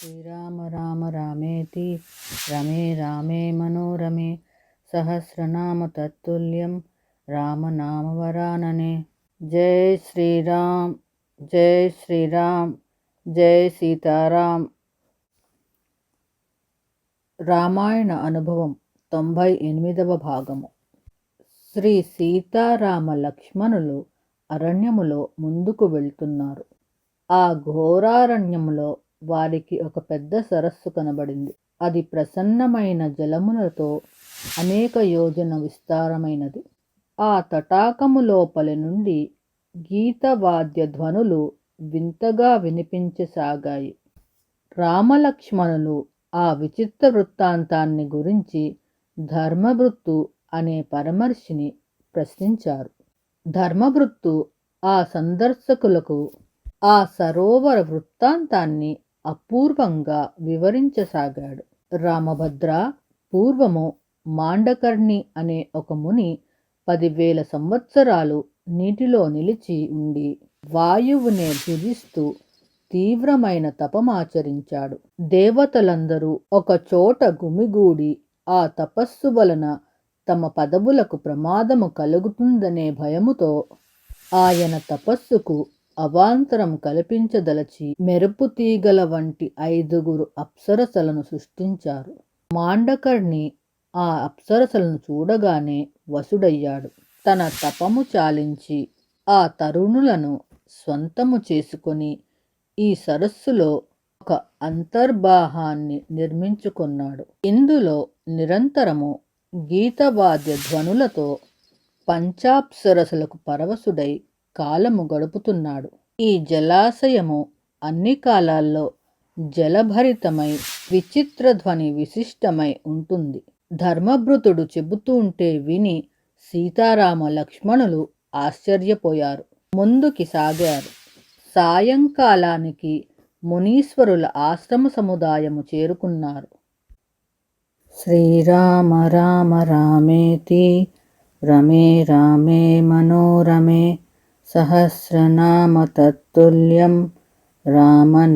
శ్రీరామ రామ రామేతి రమే రామే మనోరమే సహస్రనామ తత్తుల్యం రామనామవరాననే జై శ్రీరామ్ జై శ్రీరామ్ జై సీతారాం రామాయణ అనుభవం తొంభై ఎనిమిదవ భాగము శ్రీ సీతారామ లక్ష్మణులు అరణ్యములో ముందుకు వెళ్తున్నారు. ఆ ఘోరారణ్యములో వారికి ఒక పెద్ద సరస్సు కనబడింది. అది ప్రసన్నమైన జలములతో అనేక యోజన విస్తారమైనది. ఆ తటాకము లోపలి నుండి గీతవాద్య ధ్వనులు వింతగా వినిపించసాగాయి. రామలక్ష్మణులు ఆ విచిత్ర వృత్తాంతాన్ని గురించి ధర్మవృత్తు అనే పరమర్శిని ప్రశ్నించారు. ధర్మభృత్తు ఆ సందర్శకులకు ఆ సరోవర వృత్తాంతాన్ని అపూర్వంగా వివరించసాగాడు. రామభద్ర పూర్వము మాండకర్ణి అనే ఒక ముని పదివేల సంవత్సరాలు నీటిలో నిలిచి ఉండి వాయువునే భుజిస్తూ తీవ్రమైన తపమాచరించాడు దేవతలందరూ ఒక చోట గుమిగూడి ఆ తపస్సు వలన తమ పదవులకు ప్రమాదము కలుగుతుందనే భయముతో ఆయన తపస్సుకు అవాంతరం కల్పించదలచి మెరుపు తీగల వంటి ఐదుగురు అప్సరసలను సృష్టించారు. మాండకర్ణి ఆ అప్సరసలను చూడగానే వసుడయ్యాడు తన తపము చాలించి ఆ తరుణులను స్వంతము చేసుకొని ఈ సరస్సులో ఒక అంతర్బాహాన్ని నిర్మించుకున్నాడు. ఇందులో నిరంతరము గీతవాద్య ధ్వనులతో పంచాప్సరసులకు పరవశుడై కాలము గడుపుతున్నాడు. ఈ జలాశయము అన్ని కాలాల్లో జలభరితమై విచిత్ర ధ్వని విశిష్టమై ఉంటుంది. ధర్మభృతుడు చెబుతూ ఉంటే విని సీతారామ లక్ష్మణులు ఆశ్చర్యపోయారు. ముందుకి సాగారు. సాయంకాలానికి మునీశ్వరుల ఆశ్రమ సముదాయము చేరుకున్నారు. శ్రీరామ రామ రామేతి రమే రామే మనోరమే సహస్రనామ తత్తుల్యం రామనామవరాననే